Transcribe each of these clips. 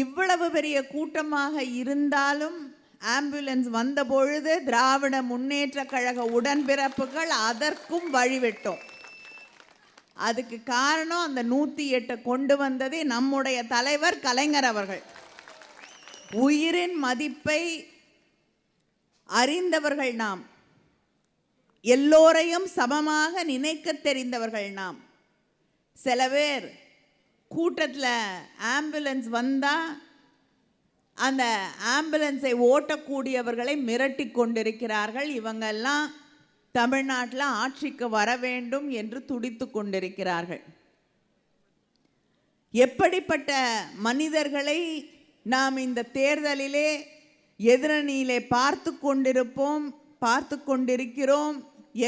இவ்வளவு பெரிய கூட்டமாக இருந்தாலும் ஆம்புலன்ஸ் வந்த பொழுது திராவிட முன்னேற்ற கழக உடன்பிறப்புகள் அதற்கும் வழிவிட்டோம். அதுக்கு காரணம் அந்த நூற்றி எட்டை கொண்டு வந்ததே நம்முடைய தலைவர் கலைஞர் அவர்கள். உயிரின் மதிப்பை அறிந்தவர்கள் நாம். எல்லோரையும் சமமாக நினைக்க தெரிந்தவர்கள் நாம். சில பேர் கூட்டத்தில் ஆம்புலன்ஸ் வந்தால் அந்த ஆம்புலன்ஸை ஓட்டக்கூடியவர்களை மிரட்டி கொண்டிருக்கிறார்கள். இவங்கெல்லாம் தமிழ்நாட்டில் ஆட்சிக்கு வர வேண்டும் என்று துடித்து கொண்டிருக்கிறார்கள். எப்படிப்பட்ட மனிதர்களை நாம் இந்த தேர்தலிலே எதிரணியிலே பார்த்து கொண்டிருப்போம் பார்த்து கொண்டிருக்கிறோம்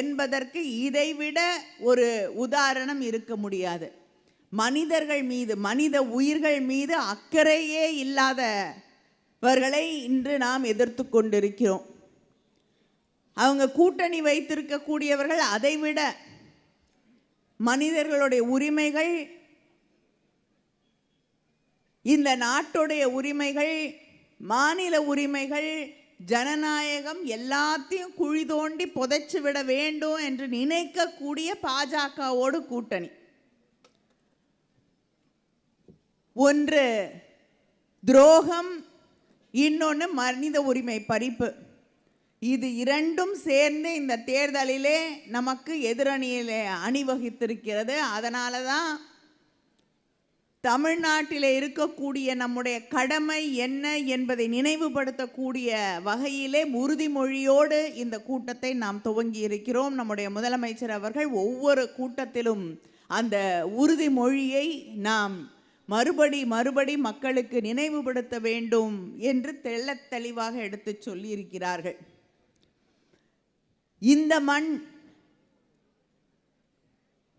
என்பதற்கு இதைவிட ஒரு உதாரணம் இருக்க முடியாது. மனிதர்கள் மீது மனித உயிர்கள் மீது அக்கறையே இல்லாதவர்களை இன்று நாம் எதிர்த்து கொண்டிருக்கிறோம். அவங்க கூட்டணி வைத்திருக்கக்கூடியவர்கள் அதைவிட மனிதர்களுடைய உரிமைகள் இந்த நாட்டுடைய உரிமைகள் மாநில உரிமைகள் ஜனநாயகம் எல்லாத்தையும் குழி தோண்டி புதைச்சு விட வேண்டும் என்று நினைக்கக்கூடிய பாஜகவோடு கூட்டணி. ஒன்று துரோகம் இன்னொன்று மனித உரிமை பறிப்பு. இது இரண்டும் சேர்ந்து இந்த தேர்தலிலே நமக்கு எதிரணியிலே அணிவகுத்திருக்கிறது. அதனால தான் தமிழ்நாட்டில் இருக்கக்கூடிய நம்முடைய கடமை என்ன என்பதை நினைவுபடுத்தக்கூடிய வகையிலே உறுதிமொழியோடு இந்த கூட்டத்தை நாம் துவங்கி இருக்கிறோம். நம்முடைய முதலமைச்சர் அவர்கள் ஒவ்வொரு கூட்டத்திலும் அந்த உறுதிமொழியை நாம் மறுபடி மறுபடி மக்களுக்கு நினைவுபடுத்த வேண்டும் என்று தெள்ளத் தெளிவாக எடுத்துச் சொல்லியிருக்கிறார்கள். இந்த மண்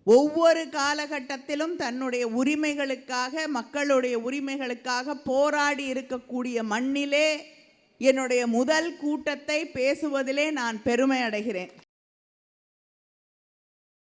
ஒவ்வொரு காலகட்டத்திலும் தன்னுடைய உரிமைகளுக்காக மக்களுடைய உரிமைகளுக்காக போராடி இருக்கக்கூடிய மண்ணிலே என்னுடைய முதல் கூட்டத்தை பேசுவதிலே நான் பெருமை அடைகிறேன்.